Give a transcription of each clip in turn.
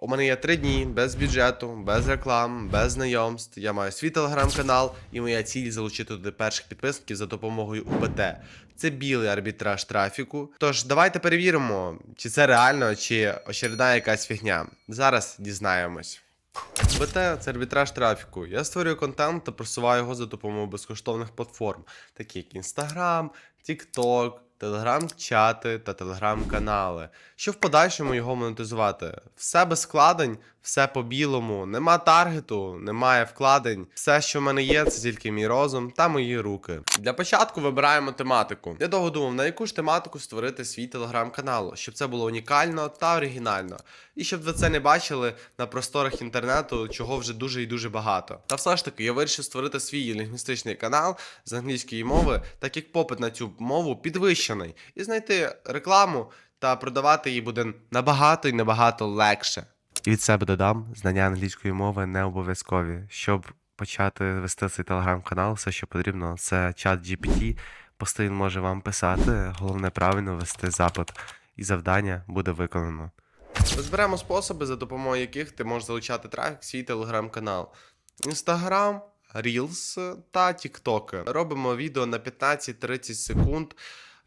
У мене є три дні без бюджету, без реклам, без знайомств. Я маю свій телеграм-канал, і моя ціль залучити туди перших підписників за допомогою УБТ. Це білий арбітраж трафіку. Тож давайте перевіримо, чи це реально, чи очередна якась фігня. Зараз дізнаємось. БТ це арбітраж трафіку. Я створюю контент та просуваю його за допомогою безкоштовних платформ, такі як Instagram, TikTok, телеграм-чати та телеграм-канали. Щоб в подальшому його монетизувати. Все без вкладень, все по-білому, нема таргету, немає вкладень. Все, що в мене є, це тільки мій розум та мої руки. Для початку вибираємо тематику. Я довго думав, на яку ж тематику створити свій телеграм-канал, щоб це було унікально та оригінально. І щоб ви це не бачили на просторах інтернету, чого вже дуже і дуже багато. Та все ж таки, я вирішив створити свій лінгвістичний канал з англійської мови, так як попит на цю мову підвищений, і знайти рекламу та продавати її буде набагато і набагато легше. І від себе додам, знання англійської мови не обов'язкові. Щоб почати вести цей телеграм-канал, все, що потрібно, це чат GPT. Пости він може вам писати. Головне правильно вести запит, і завдання буде виконано. Розберемо способи, за допомогою яких ти можеш залучати трафік в свій телеграм-канал. Інстаграм, Reels та TikTok. Робимо відео на 15-30 секунд.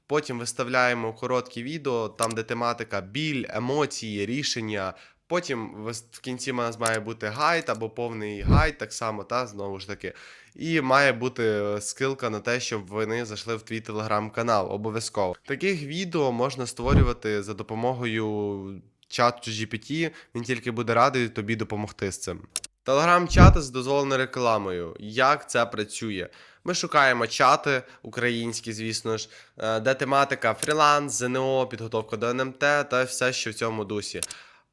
Потім виставляємо короткі відео, там де тематика біль, емоції, рішення. Потім в кінці у нас має бути гайд або повний гайд, так само, та знову ж таки. І має бути е, скилка на те, щоб вони зайшли в твій телеграм-канал. Обов'язково. Таких відео можна створювати за допомогою чату GPT. Він тільки буде радий тобі допомогти з цим. Телеграм-чати з дозволеною рекламою. Як це працює? Ми шукаємо чати українські, звісно ж, е, де тематика фріланс, ЗНО, підготовка до НМТ та все, що в цьому дусі.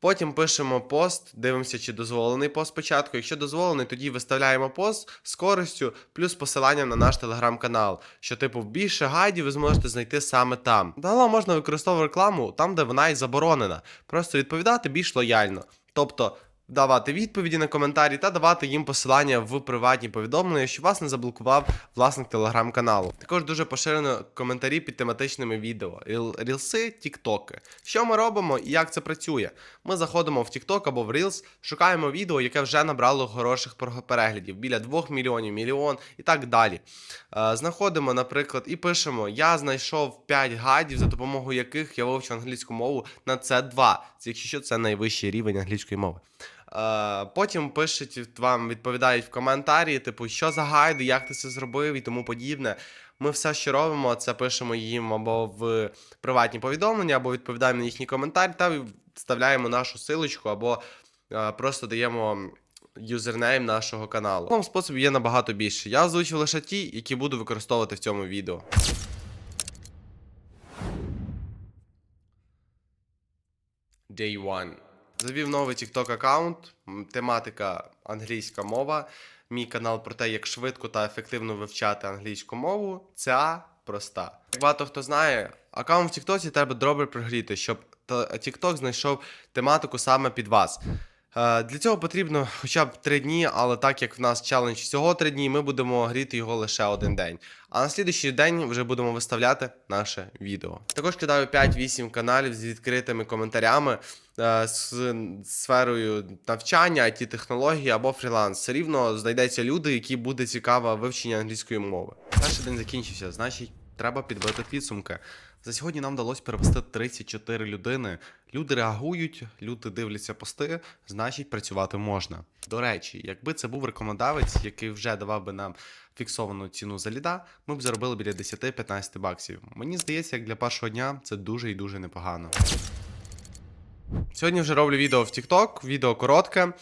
Потім пишемо пост, дивимося, чи дозволений пост спочатку. Якщо дозволений, тоді виставляємо пост з користю, плюс посиланням на наш телеграм-канал. Що, типу, більше гайдів ви зможете знайти саме там. Дало можна використовувати рекламу там, де вона і заборонена. Просто відповідати більш лояльно. Тобто давати відповіді на коментарі та давати їм посилання в приватні повідомлення, щоб вас не заблокував власник телеграм-каналу. Також дуже поширено коментарі під тематичними відео, рілси, тіктоки. Що ми робимо і як це працює? Ми заходимо в TikTok або в Reels, шукаємо відео, яке вже набрало хороших переглядів біля 2 мільйонів, мільйон і так далі. Е, Знаходимо, наприклад, і пишемо: Я знайшов 5 гайдів, за допомогою яких я вивчу англійську мову на C2. Якщо що, це найвищий рівень англійської мови. Е, Потім пишуть вам, відповідають в коментарі, типу, що за гайди, як ти це зробив і тому подібне. Ми все, що робимо, це пишемо їм або в приватні повідомлення, або відповідаємо на їхні коментарі та вставляємо нашу силочку, або е, просто даємо юзернейм нашого каналу. Такому способів є набагато більше. Я озвучив лише ті, які буду використовувати в цьому відео. Day one. Завів новий TikTok аккаунт, тематика англійська мова. Мій канал про те, як швидко та ефективно вивчати англійську мову. Ця проста. Багато хто знає, аккаунт в TikTok треба добре прогріти, щоб TikTok знайшов тематику саме під вас. Е, Для цього потрібно хоча б 3 дні, але так як в нас челендж всього 3 дні, ми будемо гріти його лише один день. А на слідуючий день вже будемо виставляти наше відео. Також кидаю 5-8 каналів з відкритими коментарями е, з сферою навчання, it технології або фріланс. Все рівно знайдеться люди, які буде цікаво вивчення англійської мови. Перший день закінчився, значить, треба підбити підсумки. За сьогодні нам вдалося перевести 34 людини. Люди реагують, люди дивляться пости, значить працювати можна. До речі, якби це був рекомендавець, який вже давав би нам фіксовану ціну за ліда, ми б заробили біля 10-15 баксів. Мені здається, як для першого дня це дуже і дуже непогано. Сьогодні вже роблю відео в TikTok, відео коротке. Е,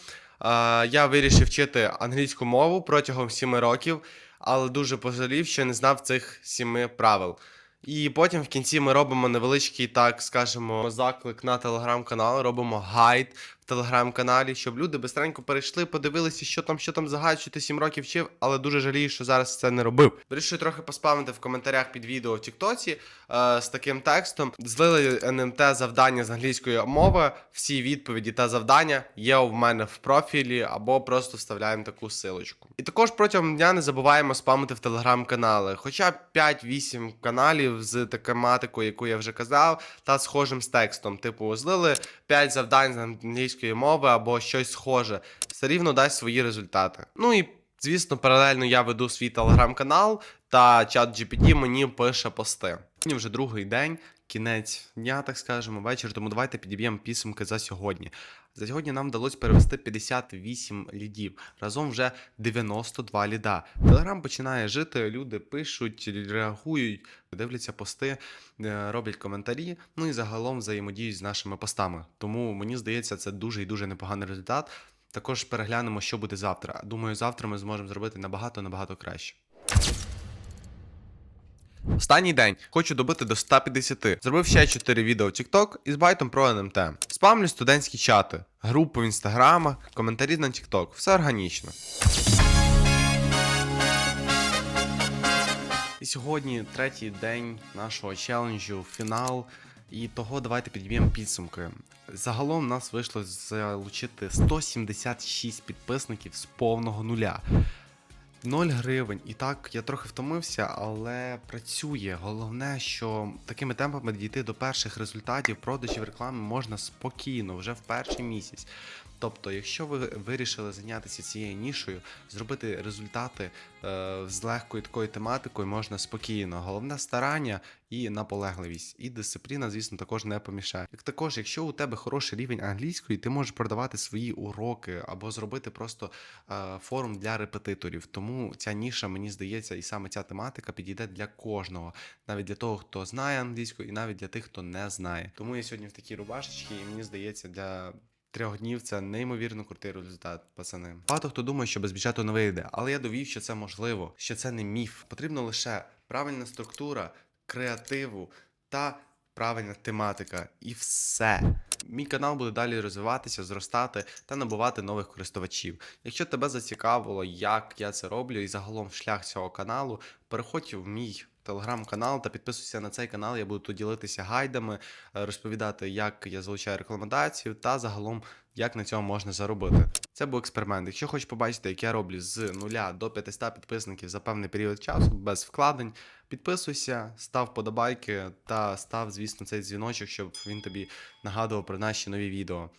Я вирішив вчити англійську мову протягом 7 років, але дуже пожалів, що не знав цих сіми правил. І потім в кінці ми робимо невеличкий, так скажемо, заклик на телеграм-канал, робимо гайд телеграм-каналі, щоб люди бистренько перейшли, подивилися, що там, що там за гайд, що ти 7 років вчив, але дуже жалію, що зараз це не робив. Вирішую трохи поспамити в коментарях під відео в Тіктоці е, з таким текстом. Злили НМТ завдання з англійської мови. Всі відповіді та завдання є у мене в профілі, або просто вставляємо таку силочку. І також протягом дня не забуваємо спамити в телеграм-канали, хоча б 5-8 каналів з тематикою, яку я вже казав, та схожим з текстом. Типу, злили 5 завдань з англійської англійської мови або щось схоже, все рівно дасть свої результати. Ну і звісно, паралельно я веду свій телеграм-канал, та чат GPT мені пише пости. Сьогодні вже другий день, кінець дня, так скажемо, вечір. Тому давайте підіб'ємо підсумки за сьогодні. За сьогодні нам вдалося перевести 58 лідів. Разом вже 92 ліда. Телеграм починає жити, люди пишуть, реагують, дивляться пости, е, роблять коментарі. Ну і загалом взаємодіють з нашими постами. Тому мені здається, це дуже і дуже непоганий результат. Також переглянемо, що буде завтра. Думаю, завтра ми зможемо зробити набагато набагато краще. Останній день хочу добити до 150. Зробив ще 4 відео в TikTok із байтом про НМТ. Спамлю студентські чати, групу в інстаграмах, коментарі на TikTok. Все органічно. І сьогодні третій день нашого челенджу, фінал. І того давайте підіб'ємо підсумки. Загалом нас вийшло залучити 176 підписників з повного нуля. 0 гривень. І так, я трохи втомився, але працює. Головне, що такими темпами дійти до перших результатів продажів реклами можна спокійно, вже в перший місяць. Тобто, якщо ви вирішили зайнятися цією нішою, зробити результати е, з легкою такою тематикою можна спокійно. Головне старання і наполегливість. І дисципліна, звісно, також не помішає. Як також, якщо у тебе хороший рівень англійської, ти можеш продавати свої уроки або зробити просто е, форум для репетиторів. Тому ця ніша, мені здається, і саме ця тематика підійде для кожного, навіть для того, хто знає англійську, і навіть для тих, хто не знає. Тому я сьогодні в такій рубашечці, і мені здається, для. Трьох днів це неймовірно крутий результат, пацани. Багато хто думає, що без бюджету не вийде, але я довів, що це можливо, що це не міф. Потрібна лише правильна структура, креативу та правильна тематика. І все. Мій канал буде далі розвиватися, зростати та набувати нових користувачів. Якщо тебе зацікавило, як я це роблю, і загалом шлях цього каналу, переходь в мій телеграм-канал та підписуйся на цей канал. Я буду тут ділитися гайдами, е, розповідати, як я залучаю рекламодавців та загалом як на цьому можна заробити. Це був експеримент. Якщо хочеш побачити, як я роблю з 0 до 500 підписників за певний період часу, без вкладень, підписуйся, став подобайки та став, звісно, цей дзвіночок, щоб він тобі нагадував про наші нові відео.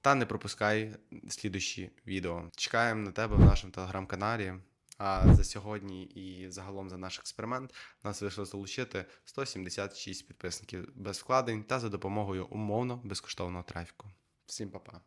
Та не пропускай слідущі відео. Чекаємо на тебе в нашому телеграм-каналі. А за сьогодні і загалом за наш експеримент нас вийшло залучити 176 підписників без вкладень та за допомогою умовно безкоштовного трафіку. Всім па-па.